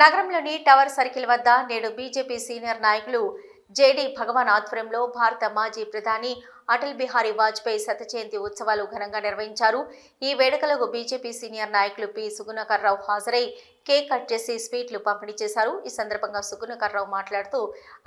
నగరంలోని tower circle వద్ద నేడు బీజేపీ సీనియర్ నాయకులు జేడీ భగవాన్ ఆధ్వర్యంలో భారత మాజీ ప్రధాని అటల్ బిహారీ వాజ్పేయి శత జయంతి ఉత్సవాలు ఘనంగా నిర్వహించారు. ఈ వేడుకలకు బీజేపీ సీనియర్ నాయకులు పి. సుగుణకర్రావు హాజరై కేక్ కట్ చేసి స్వీట్లు పంపిణీ చేశారు. ఈ సందర్భంగా సుగుణకర్రావు మాట్లాడుతూ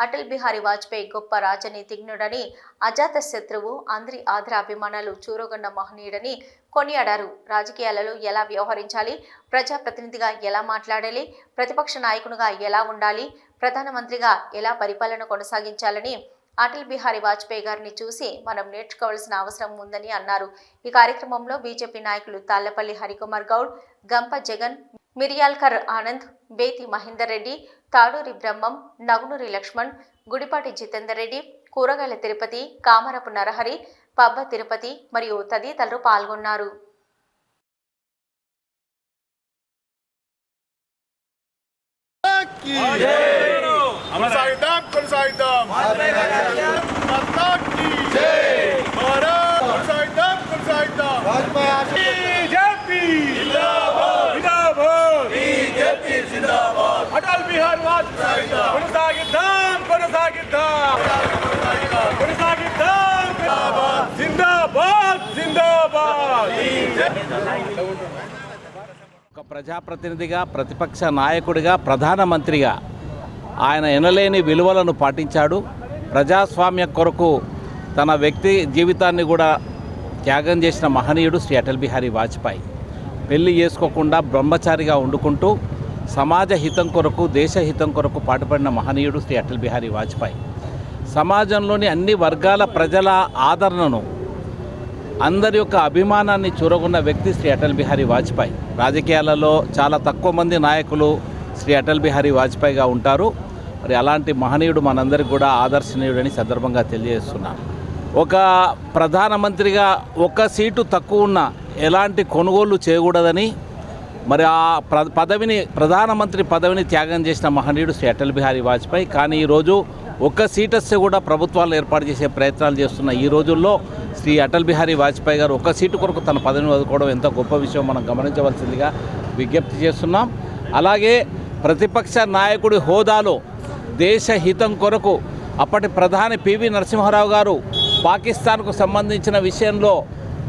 అటల్ బిహారీ వాజ్పేయి గొప్ప రాజనీతిజ్ఞుడని అజాత శత్రువు అందరి ఆదర అభిమానాలు చూరగొన్న మహనీయుడని కొనియాడారు. రాజకీయాలలో ఎలా వ్యవహరించాలి? ప్రజాప్రతినిధిగా ఎలా మాట్లాడాలి? ప్రతిపక్ష నాయకునిగా ఎలా ఉండాలి? ప్రధానమంత్రిగా ఎలా పరిపాలన కొనసాగించాలని అటల్ బిహారీ వాజ్పేయి గారిని చూసి మనం నేర్చుకోవాల్సిన అవసరం ఉందని అన్నారు. ఈ కార్యక్రమంలో బీజేపీ నాయకులు తాళ్ళపల్లి హరికుమార్ గౌడ్ గంప జగన్ మిరియాల్కర్ ఆనంద్ బేతి మహేందర్ రెడ్డి తాడూరి బ్రహ్మం నగునూరి లక్ష్మణ్ గుడిపాటి జితేందర్ రెడ్డి కూరగాయల తిరుపతి కామరపు నరహరి పబ్బ తిరుపతి మరియు తదితరులు పాల్గొన్నారు. కి కొనసాగిద్దాం కొనసాగిద్దాం. మాతాకి భారత్ కొనసాగిద్దాం కొనసాగిద్దాం. బీజేపీ. జిందాబాద్. బీజేపీ. జిందాబాద్. అటల్ బిహారీ వాజ్పేయి కొనసాగిద్దాం కొనసాగిద్దాం కొనసాగిద్దాం జిందాబాద్ జిందాబాద్ ఒక ప్రజాప్రతినిధిగా ప్రతిపక్ష నాయకుడిగా ప్రధానమంత్రిగా ఆయన ఎనలేని విలువలను పాటించాడు. ప్రజాస్వామ్య కొరకు తన వ్యక్తి జీవితాన్ని కూడా త్యాగం చేసిన మహనీయుడు శ్రీ అటల్ బిహారీ వాజ్పేయి. పెళ్ళి చేసుకోకుండా బ్రహ్మచారిగా వండుకుంటూ సమాజ హితం కొరకు దేశ హితం కొరకు పాటుపడిన మహనీయుడు శ్రీ అటల్ బిహారీ వాజ్పేయి. సమాజంలోని అన్ని వర్గాల ప్రజల ఆదరణను అందరి యొక్క అభిమానాన్ని చూరగొన్న వ్యక్తి శ్రీ అటల్ బిహారీ వాజ్పేయి. రాజకీయాలలో చాలా తక్కువ మంది నాయకులు శ్రీ అటల్ బిహారీ వాజ్పేయిగా ఉంటారు. మరి అలాంటి మహనీయుడు మనందరికి కూడా ఆదర్శనీయుడని సందర్భంగా తెలియజేస్తున్నాను ఒక ప్రధానమంత్రిగా ఒక సీటు తక్కువ ఉన్న ఎలాంటి కొనుగోలు చేయకూడదని మరి ఆ ప్ర పదవిని ప్రధానమంత్రి పదవిని త్యాగం చేసిన మహనీయుడు శ్రీ అటల్ బిహారీ వాజ్పేయి. కానీ ఈరోజు ఒక్క సీటస్సే కూడా ప్రభుత్వాలు ఏర్పాటు చేసే ప్రయత్నాలు చేస్తున్న ఈ రోజుల్లో శ్రీ అటల్ బిహారీ వాజ్పేయి గారు ఒక సీటు కొరకు తన పదవిని వదుకోవడం ఎంత గొప్ప విషయం మనం గమనించవలసిందిగా విజ్ఞప్తి చేస్తున్నాం. అలాగే ప్రతిపక్ష నాయకుడి హోదాలో దేశహితం కొరకు అప్పటి ప్రధాని పివి నరసింహారావు గారు పాకిస్తాన్కు సంబంధించిన విషయంలో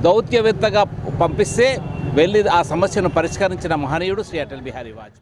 దౌత్యవేత్తగా పంపిస్తే వెళ్ళి ఆ సమస్యను పరిష్కరించిన మహనీయుడు శ్రీ అటల్ బిహారీ వాజ్పేయి.